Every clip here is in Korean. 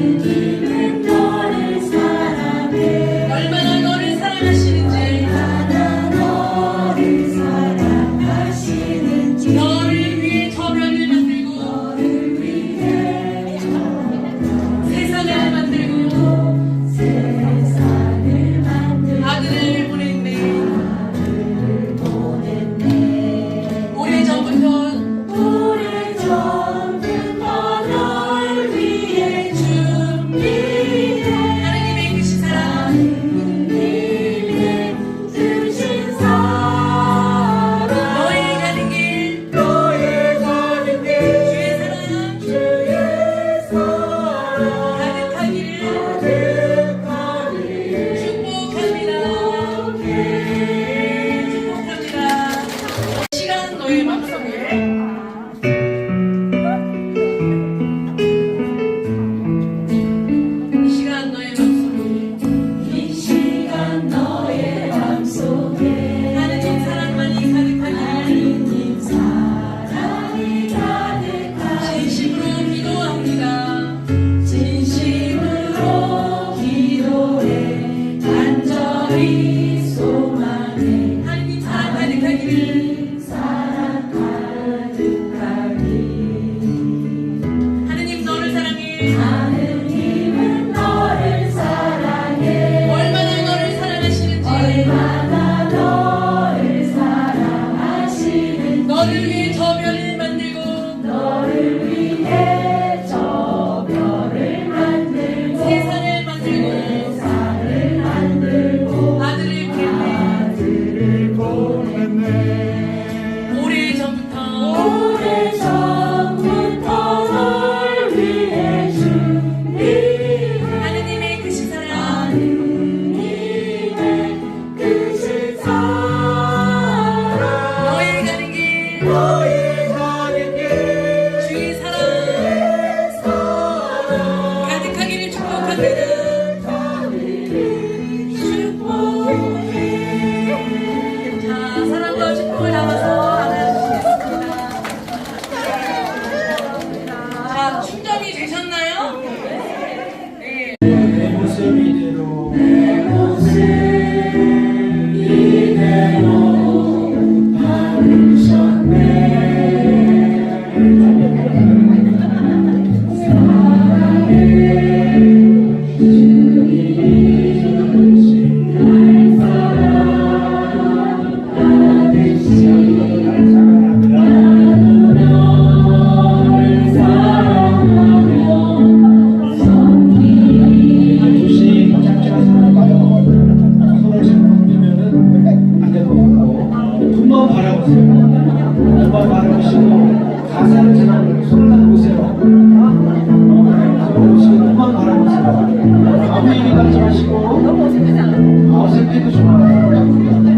de Deus. you. 바라보시고 가사를 제가 손을 보세요.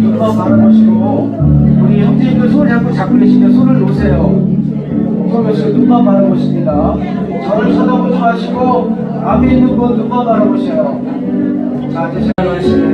눈만 바라보시고 우리 형제님들 손을 손을 놓으세요. 저를 쳐다보지 마시고 앞에 있는 분 눈만 바라보세요. 자, 이제 시작하시네.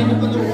Thank you.